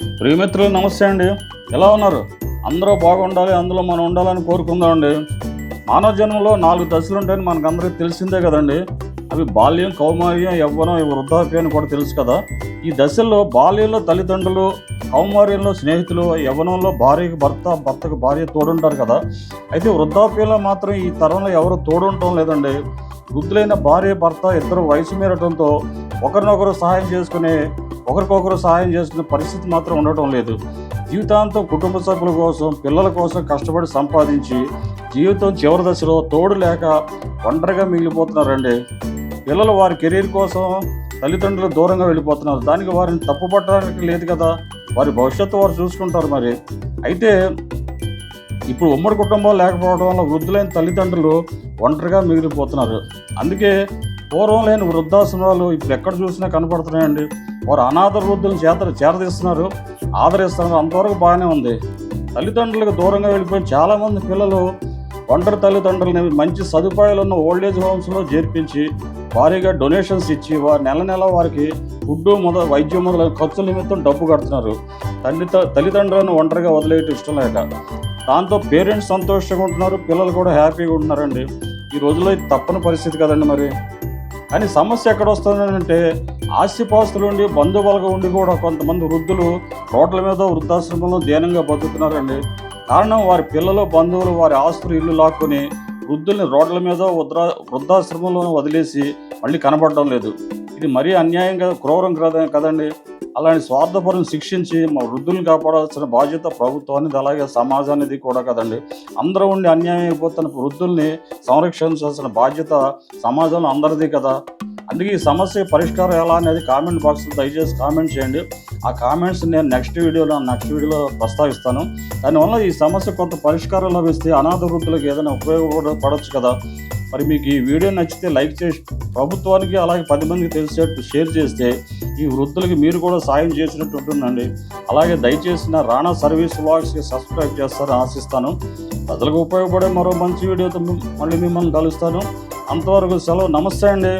ప్రియమిత్రులు నమస్తే అండి. ఎలా ఉన్నారు? అందరూ బాగుండాలి అందులో మనం ఉండాలని కోరుకుందామండి మానవ జన్మలో నాలుగు దశలు ఉంటాయని మనకందరికీ తెలిసిందే కదండి. అవి బాల్యం కౌమార్యం యవ్వనం వృద్ధాప్యం అని కూడా తెలుసు కదా. ఈ దశల్లో బాల్యంలో తల్లిదండ్రులు కౌమార్యంలో స్నేహితులు యవ్వనంలో భార్యకు భర్త భర్తకు భార్య తోడుంటారు కదా. అయితే వృద్ధాప్యంలో మాత్రం ఈ తరంలో ఎవరు తోడుండటం లేదండి. వృద్ధులైన భార్య భర్త ఇద్దరు వయసు మీరటంతో ఒకరినొకరు సహాయం చేసుకునే ఒకరికొకరు సహాయం చేసుకునే పరిస్థితి మాత్రం ఉండటం లేదు. జీవితాంతం కుటుంబ సభ్యుల కోసం పిల్లల కోసం కష్టపడి సంపాదించి జీవితం చివరి దశలో తోడు లేక ఒంటరిగా మిగిలిపోతున్నారండి. పిల్లలు వారి కెరీర్ కోసం తల్లిదండ్రులు దూరంగా వెళ్ళిపోతున్నారు. దానికి వారిని తప్పుపట్టడానికి లేదు కదా. వారి భవిష్యత్తు వారు చూసుకుంటారు మరి. అయితే ఇప్పుడు ఉమ్మడి కుటుంబం లేకపోవడం వల్ల వృద్ధులైన తల్లిదండ్రులు ఒంటరిగా మిగిలిపోతున్నారు. అందుకే పూర్వం లేని వృద్ధాశ్రమాలు ఇప్పుడు ఎక్కడ చూసినా కనపడుతున్నాయండి. వారు అనాథ వృద్ధులను చేత చేరదీస్తున్నారు. ఆదరిస్తున్నారు. అంతవరకు బాగానే ఉంది. తల్లిదండ్రులకు దూరంగా వెళ్ళిపోయిన చాలామంది పిల్లలు ఒంటరి తల్లిదండ్రులని మంచి సదుపాయాలు ఉన్న ఓల్డేజ్ హోమ్స్లో చేర్పించి భారీగా డొనేషన్స్ ఇచ్చి వారి నెల నెల వారికి ఫుడ్ మొదల వైద్యం మొదలైన ఖర్చుల నిమిత్తం డబ్బు కడుతున్నారు. తల్లి తల్లిదండ్రులను ఒంటరిగా వదిలేయటం ఇష్టం లేక. దాంతో పేరెంట్స్ సంతోషంగా ఉంటున్నారు. పిల్లలు కూడా హ్యాపీగా ఉంటున్నారండి. ఈ రోజుల్లో ఇది తప్పని పరిస్థితి కదండి మరి. కానీ సమస్య ఎక్కడ వస్తుందంటే ఆస్తిపాస్తులు ఉండి బంధువులుగా ఉండి కూడా కొంతమంది వృద్ధులు రోడ్ల మీద వృద్ధాశ్రమంలో దీనంగా బతుకుతున్నారండి. కారణం వారి పిల్లలు బంధువులు వారి ఆస్తులు ఇల్లు లాక్కొని వృద్ధుల్ని రోడ్ల మీద వృద్ధా వృద్ధాశ్రమంలో వదిలేసి మళ్ళీ కనబడడం లేదు. ఇది మరీ అన్యాయం కదా క్రూరం కదా కదండి. అలాంటి స్వార్థపరం శిక్షించి మా వృద్ధుల్ని కాపాడాల్సిన బాధ్యత ప్రభుత్వానికి అలాగే సమాజానికి కూడా కదండి. అందరూ ఉండి అన్యాయం అయిపోతున్న వృద్ధుల్ని సంరక్షించాల్సిన బాధ్యత సమాజంలో అందరిది కదా. అందుకే ఈ సమస్య పరిష్కారం ఎలా అనేది కామెంట్ బాక్స్లో దయచేసి కామెంట్ చేయండి. ఆ కామెంట్స్ నేను నెక్స్ట్ వీడియోలో నెక్స్ట్ వీడియోలో ప్రస్తావిస్తాను. దానివల్ల ఈ సమస్య కొంత పరిష్కారం లభిస్తే అనాథ వృద్ధులకు ఏదైనా ఉపయోగపడవచ్చు కదా. మరి మీకు ఈ వీడియో నచ్చితే లైక్ చేసి ప్రభుత్వానికి అలాగే పది మందికి తెలిసేట్టు షేర్ చేస్తే ఈ వృద్ధులకి మీరు కూడా సాయం చేసినట్టు ఉంటుందండి. అలాగే దయచేసి నా రాణా సర్వీస్ బ్లాగ్స్కి సబ్స్క్రైబ్ చేస్తారని ఆశిస్తాను. ప్రజలకు ఉపయోగపడే మరో మంచి వీడియోతో మళ్ళీ మిమ్మల్ని కలుస్తాను. అంతవరకు సెలవు. నమస్తే అండి.